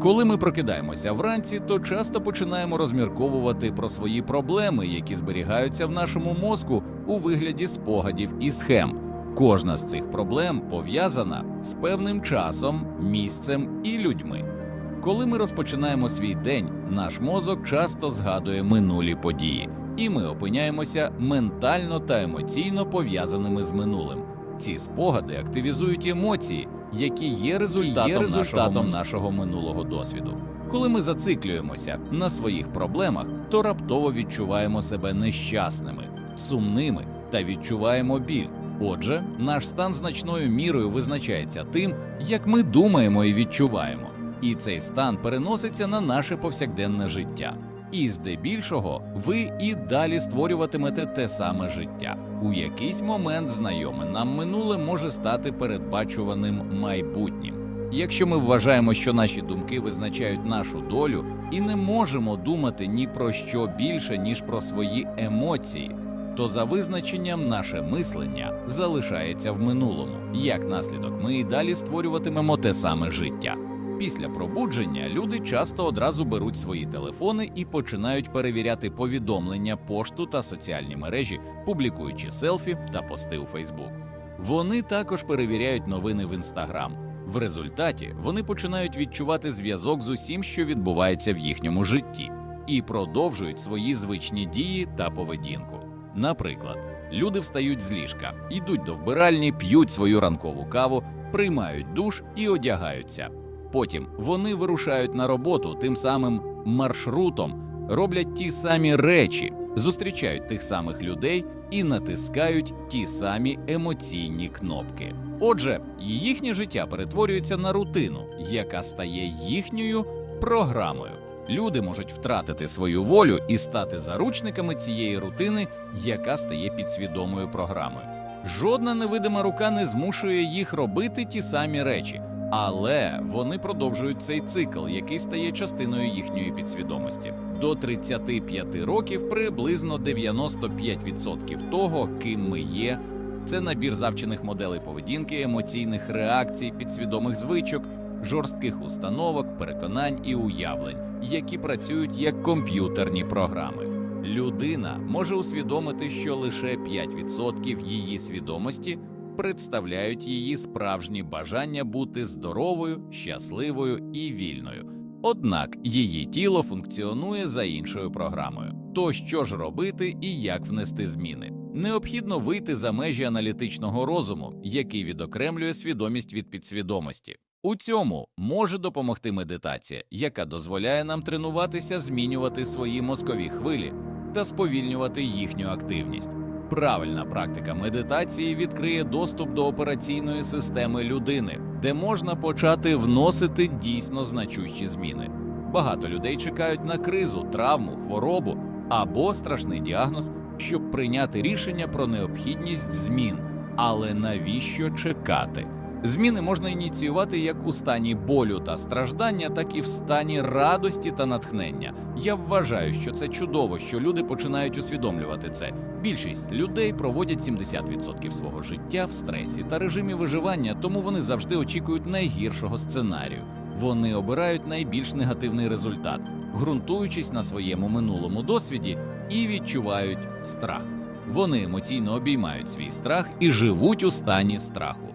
Коли ми прокидаємося вранці, то часто починаємо розмірковувати про свої проблеми, які зберігаються в нашому мозку у вигляді спогадів і схем. Кожна з цих проблем пов'язана з певним часом, місцем і людьми. Коли ми розпочинаємо свій день, наш мозок часто згадує минулі події, і ми опиняємося ментально та емоційно пов'язаними з минулим. Ці спогади активізують емоції, які є результатом, є результатом нашого, нашого минулого досвіду. Коли ми зациклюємося на своїх проблемах, то раптово відчуваємо себе нещасними, сумними та відчуваємо біль. Отже, наш стан значною мірою визначається тим, як ми думаємо і відчуваємо, і цей стан переноситься на наше повсякденне життя. І здебільшого ви і далі створюватимете те саме життя. У якийсь момент знайоме нам минуле може стати передбачуваним майбутнім. Якщо ми вважаємо, що наші думки визначають нашу долю, і не можемо думати ні про що більше, ніж про свої емоції, то за визначенням наше мислення залишається в минулому. Як наслідок, ми і далі створюватимемо те саме життя. Після пробудження люди часто одразу беруть свої телефони і починають перевіряти повідомлення, пошту та соціальні мережі, публікуючи селфі та пости у Фейсбук. Вони також перевіряють новини в Інстаграм. В результаті вони починають відчувати зв'язок з усім, що відбувається в їхньому житті, і продовжують свої звичні дії та поведінку. Наприклад, люди встають з ліжка, йдуть до вбиральні, п'ють свою ранкову каву, приймають душ і одягаються. Потім вони вирушають на роботу тим самим маршрутом, роблять ті самі речі, зустрічають тих самих людей і натискають ті самі емоційні кнопки. Отже, їхнє життя перетворюється на рутину, яка стає їхньою програмою. Люди можуть втратити свою волю і стати заручниками цієї рутини, яка стає підсвідомою програмою. Жодна невидима рука не змушує їх робити ті самі речі, але вони продовжують цей цикл, який стає частиною їхньої підсвідомості. До 35 років приблизно 95% того, ким ми є, це набір завчених моделей поведінки, емоційних реакцій, підсвідомих звичок, жорстких установок, переконань і уявлень, які працюють як комп'ютерні програми. Людина може усвідомити, що лише 5% її свідомості представляють її справжні бажання бути здоровою, щасливою і вільною. Однак її тіло функціонує за іншою програмою. То що ж робити і як внести зміни? Необхідно вийти за межі аналітичного розуму, який відокремлює свідомість від підсвідомості. У цьому може допомогти медитація, яка дозволяє нам тренуватися змінювати свої мозкові хвилі та сповільнювати їхню активність. Правильна практика медитації відкриє доступ до операційної системи людини, де можна почати вносити дійсно значущі зміни. Багато людей чекають на кризу, травму, хворобу або страшний діагноз, щоб прийняти рішення про необхідність змін. Але навіщо чекати? Зміни можна ініціювати як у стані болю та страждання, так і в стані радості та натхнення. Я вважаю, що це чудово, що люди починають усвідомлювати це. Більшість людей проводять 70% свого життя в стресі та режимі виживання, тому вони завжди очікують найгіршого сценарію. Вони обирають найбільш негативний результат, ґрунтуючись на своєму минулому досвіді і відчувають страх. Вони емоційно обіймають свій страх і живуть у стані страху.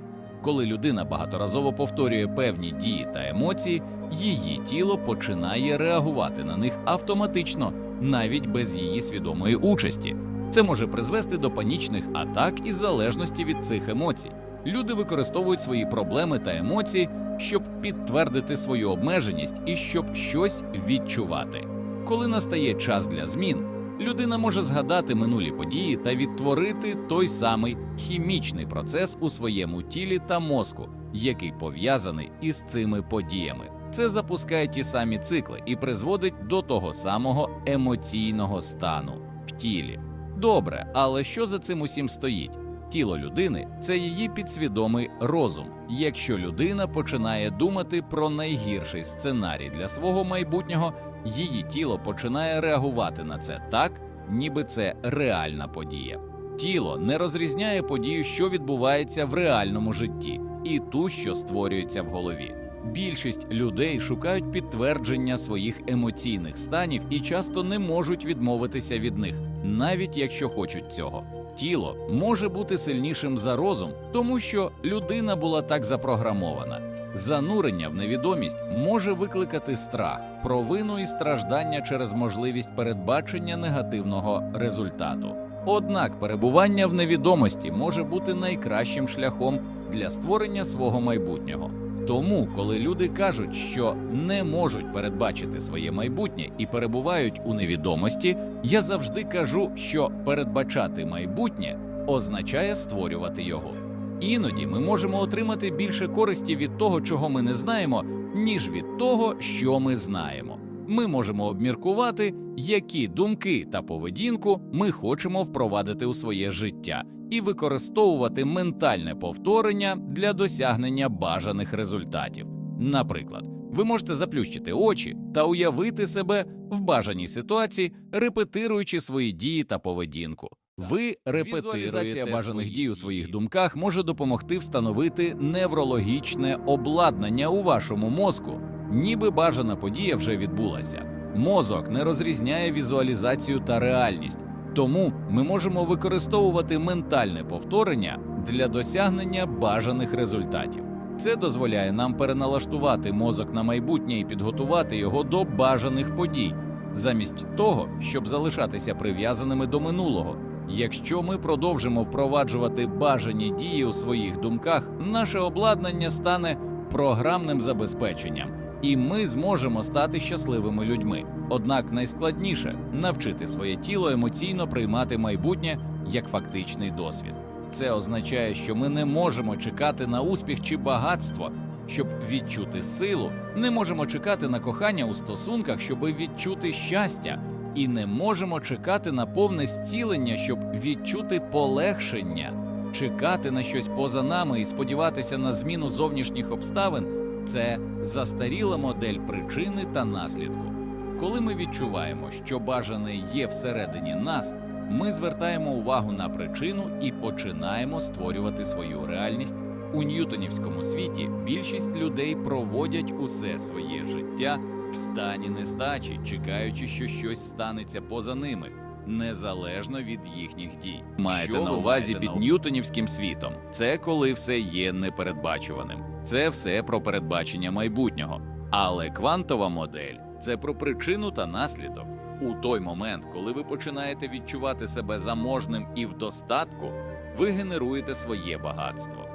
Коли людина багаторазово повторює певні дії та емоції, її тіло починає реагувати на них автоматично, навіть без її свідомої участі. Це може призвести до панічних атак і залежності від цих емоцій. Люди використовують свої проблеми та емоції, щоб підтвердити свою обмеженість і щоб щось відчувати. Коли настає час для змін, людина може згадати минулі події та відтворити той самий хімічний процес у своєму тілі та мозку, який пов'язаний із цими подіями. Це запускає ті самі цикли і призводить до того самого емоційного стану в тілі. Добре, але що за цим усім стоїть? Тіло людини це її підсвідомий розум. Якщо людина починає думати про найгірший сценарій для свого майбутнього, її тіло починає реагувати на це так, ніби це реальна подія. Тіло не розрізняє подію, що відбувається в реальному житті, і ту, що створюється в голові. Більшість людей шукають підтвердження своїх емоційних станів і часто не можуть відмовитися від них, навіть якщо хочуть цього. Тіло може бути сильнішим за розум, тому що людина була так запрограмована. Занурення в невідомість може викликати страх, провину і страждання через можливість передбачення негативного результату. Однак перебування в невідомості може бути найкращим шляхом для створення свого майбутнього. Тому, коли люди кажуть, що не можуть передбачити своє майбутнє і перебувають у невідомості, я завжди кажу, що передбачати майбутнє означає створювати його. Іноді ми можемо отримати більше користі від того, чого ми не знаємо, ніж від того, що ми знаємо. Ми можемо обміркувати, які думки та поведінку ми хочемо впровадити у своє життя, і використовувати ментальне повторення для досягнення бажаних результатів. Наприклад, ви можете заплющити очі та уявити себе в бажаній ситуації, репетируючи свої дії та поведінку. Ви репетируєте бажаних дій у своїх думках може допомогти встановити неврологічне обладнання у вашому мозку, ніби бажана подія вже відбулася. Мозок не розрізняє візуалізацію та реальність, тому ми можемо використовувати ментальне повторення для досягнення бажаних результатів. Це дозволяє нам переналаштувати мозок на майбутнє і підготувати його до бажаних подій, замість того, щоб залишатися прив'язаними до минулого. Якщо ми продовжимо впроваджувати бажані дії у своїх думках, наше обладнання стане програмним забезпеченням, і ми зможемо стати щасливими людьми. Однак найскладніше навчити своє тіло емоційно приймати майбутнє як фактичний досвід. Це означає, що ми не можемо чекати на успіх чи багатство, щоб відчути силу, не можемо чекати на кохання у стосунках, щоб відчути щастя, і не можемо чекати на повне зцілення, щоб відчути полегшення. Чекати на щось поза нами і сподіватися на зміну зовнішніх обставин це застаріла модель причини та наслідку. Коли ми відчуваємо, що бажане є всередині нас, ми звертаємо увагу на причину і починаємо створювати свою реальність. У ньютонівському світі більшість людей проводять усе своє життя в стані нестачі, чекаючи, що щось станеться поза ними, незалежно від їхніх дій. Маєте Що на увазі маєте під на- ньютонівським світом. Це коли все є непередбачуваним. Це все про передбачення майбутнього. Але квантова модель це про причину та наслідок. У той момент, коли ви починаєте відчувати себе заможним і в достатку, ви генеруєте своє багатство.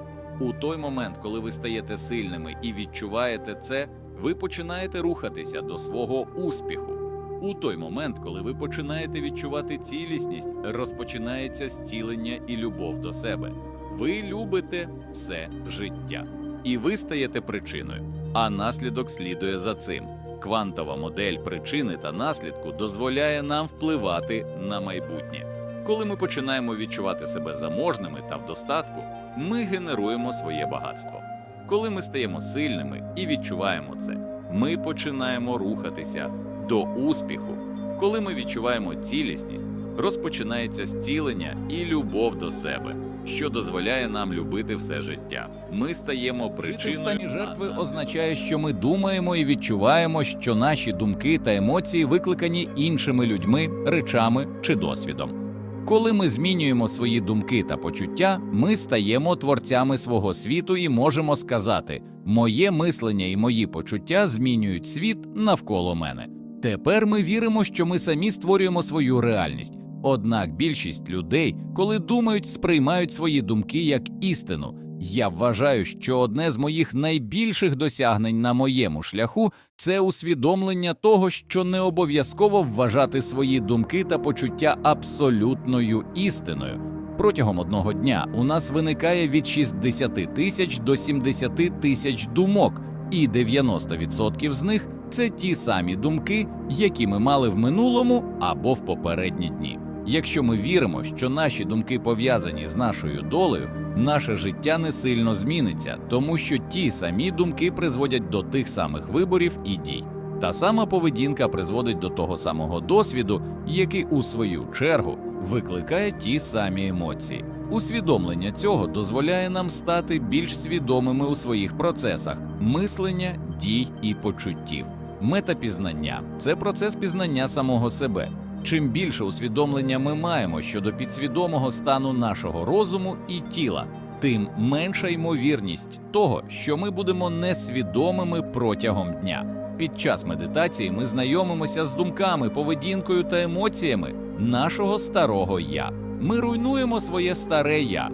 У той момент, коли ви стаєте сильними і відчуваєте це, ви починаєте рухатися до свого успіху. У той момент, коли ви починаєте відчувати цілісність, розпочинається зцілення і любов до себе. Ви любите все життя, і ви стаєте причиною, а наслідок слідує за цим. Квантова модель причини та наслідку дозволяє нам впливати на майбутнє. Коли ми починаємо відчувати себе заможними та в достатку, ми генеруємо своє багатство. Коли ми стаємо сильними і відчуваємо це, ми починаємо рухатися до успіху. Коли ми відчуваємо цілісність, розпочинається зцілення і любов до себе, що дозволяє нам любити все життя. Ми стаємо Жити в причиною стані жертви означає, що ми думаємо і відчуваємо, що наші думки та емоції викликані іншими людьми, речами чи досвідом. Коли ми змінюємо свої думки та почуття, ми стаємо творцями свого світу і можемо сказати: моє мислення і мої почуття змінюють світ навколо мене. Тепер ми віримо, що ми самі створюємо свою реальність. Однак більшість людей, коли думають, сприймають свої думки як істину. Я вважаю, що одне з моїх найбільших досягнень на моєму шляху це усвідомлення того, що не обов'язково вважати свої думки та почуття абсолютною істиною. Протягом одного дня у нас виникає від 60 тисяч до 70 тисяч думок, і 90% з них це ті самі думки, які ми мали в минулому або в попередні дні. Якщо ми віримо, що наші думки пов'язані з нашою долею, наше життя не сильно зміниться, тому що ті самі думки призводять до тих самих виборів і дій. Та сама поведінка призводить до того самого досвіду, який у свою чергу викликає ті самі емоції. Усвідомлення цього дозволяє нам стати більш свідомими у своїх процесах мислення, дій і почуттів. Метапізнання це процес пізнання самого себе. Чим більше усвідомлення ми маємо щодо підсвідомого стану нашого розуму і тіла, тим менша ймовірність того, що ми будемо несвідомими протягом дня. Під час медитації ми знайомимося з думками, поведінкою та емоціями нашого старого я. Ми руйнуємо своє старе я,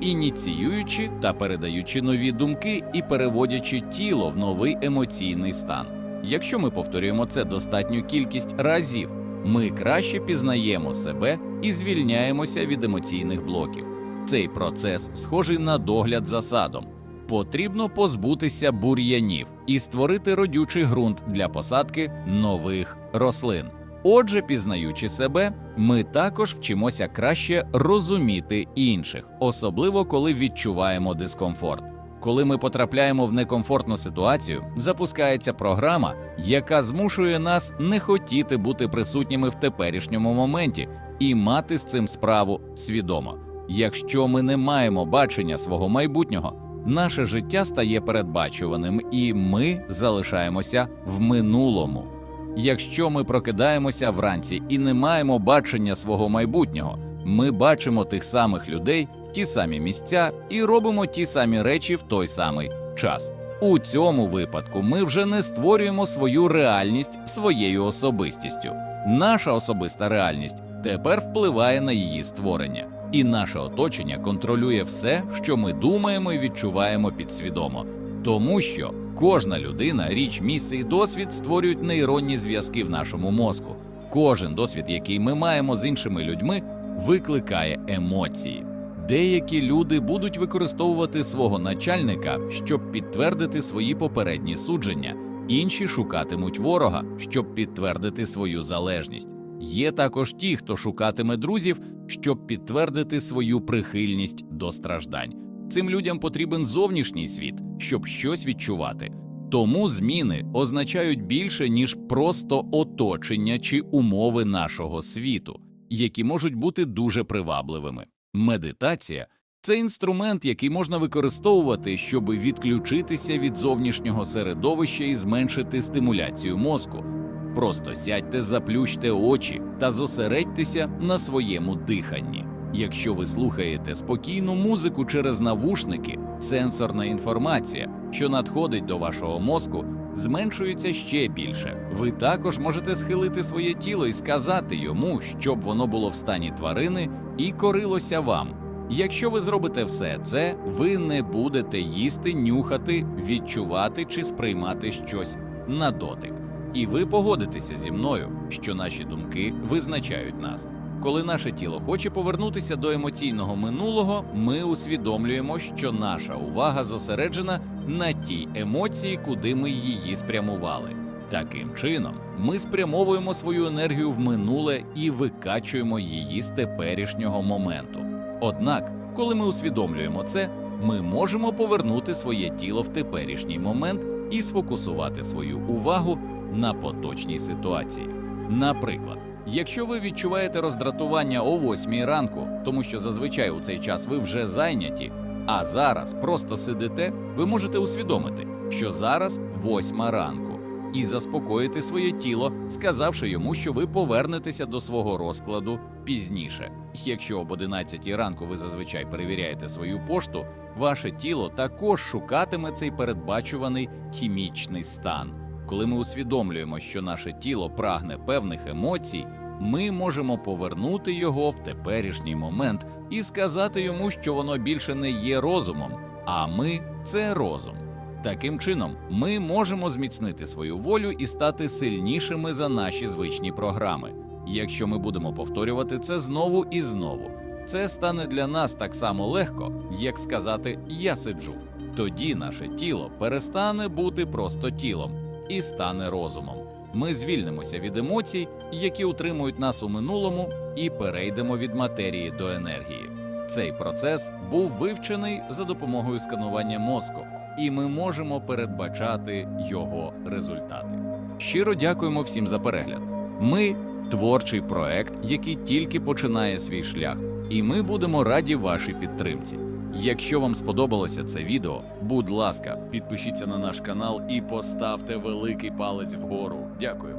ініціюючи та передаючи нові думки і переводячи тіло в новий емоційний стан. Якщо ми повторюємо це достатню кількість разів, ми краще пізнаємо себе і звільняємося від емоційних блоків. Цей процес схожий на догляд за садом. Потрібно позбутися бур'янів і створити родючий ґрунт для посадки нових рослин. Отже, пізнаючи себе, ми також вчимося краще розуміти інших, особливо коли відчуваємо дискомфорт. Коли ми потрапляємо в некомфортну ситуацію, запускається програма, яка змушує нас не хотіти бути присутніми в теперішньому моменті і мати з цим справу свідомо. Якщо ми не маємо бачення свого майбутнього, наше життя стає передбачуваним, і ми залишаємося в минулому. Якщо ми прокидаємося вранці і не маємо бачення свого майбутнього, ми бачимо тих самих людей, ті самі місця і робимо ті самі речі в той самий час. У цьому випадку ми вже не створюємо свою реальність своєю особистістю. Наша особиста реальність тепер впливає на її створення, і наше оточення контролює все, що ми думаємо і відчуваємо підсвідомо, тому що кожна людина, річ, місце і досвід створюють нейронні зв'язки в нашому мозку. Кожен досвід, який ми маємо з іншими людьми, викликає емоції. Деякі люди будуть використовувати свого начальника, щоб підтвердити свої попередні судження, інші шукатимуть ворога, щоб підтвердити свою залежність. Є також ті, хто шукатиме друзів, щоб підтвердити свою прихильність до страждань. Цим людям потрібен зовнішній світ, щоб щось відчувати. Тому зміни означають більше, ніж просто оточення чи умови нашого світу, які можуть бути дуже привабливими. Медитація це інструмент, який можна використовувати, щоб відключитися від зовнішнього середовища і зменшити стимуляцію мозку. Просто сядьте, заплющте очі та зосередьтеся на своєму диханні. Якщо ви слухаєте спокійну музику через навушники, сенсорна інформація, що надходить до вашого мозку, зменшується ще більше. Ви також можете схилити своє тіло і сказати йому, щоб воно було в стані тварини і корилося вам. Якщо ви зробите все це, ви не будете їсти, нюхати, відчувати чи сприймати щось на дотик. І ви погодитеся зі мною, що наші думки визначають нас. Коли наше тіло хоче повернутися до емоційного минулого, ми усвідомлюємо, що наша увага зосереджена на тій емоції, куди ми її спрямували. Таким чином, ми спрямовуємо свою енергію в минуле і викачуємо її з теперішнього моменту. Однак, коли ми усвідомлюємо це, ми можемо повернути своє тіло в теперішній момент і сфокусувати свою увагу на поточній ситуації. Наприклад, якщо ви відчуваєте роздратування о 8 ранку, тому що зазвичай у цей час ви вже зайняті, а зараз просто сидите, ви можете усвідомити, що зараз 8 ранку, і заспокоїти своє тіло, сказавши йому, що ви повернетеся до свого розкладу пізніше. Якщо об 11 ранку ви зазвичай перевіряєте свою пошту, ваше тіло також шукатиме цей передбачуваний хімічний стан. Коли ми усвідомлюємо, що наше тіло прагне певних емоцій, ми можемо повернути його в теперішній момент і сказати йому, що воно більше не є розумом, а ми це розум. Таким чином, ми можемо зміцнити свою волю і стати сильнішими за наші звичні програми. Якщо ми будемо повторювати це знову і знову, це стане для нас так само легко, як сказати Я сиджу. Тоді наше тіло перестане бути просто тілом і стане розумом. Ми звільнимося від емоцій, які утримують нас у минулому, і перейдемо від матерії до енергії. Цей процес був вивчений за допомогою сканування мозку, і ми можемо передбачати його результати. Щиро дякуємо всім за перегляд. Ми творчий проект, який тільки починає свій шлях. і ми будемо раді вашій підтримці. Якщо вам сподобалося це відео, будь ласка, підпишіться на наш канал і поставте великий палець вгору. Дякуємо.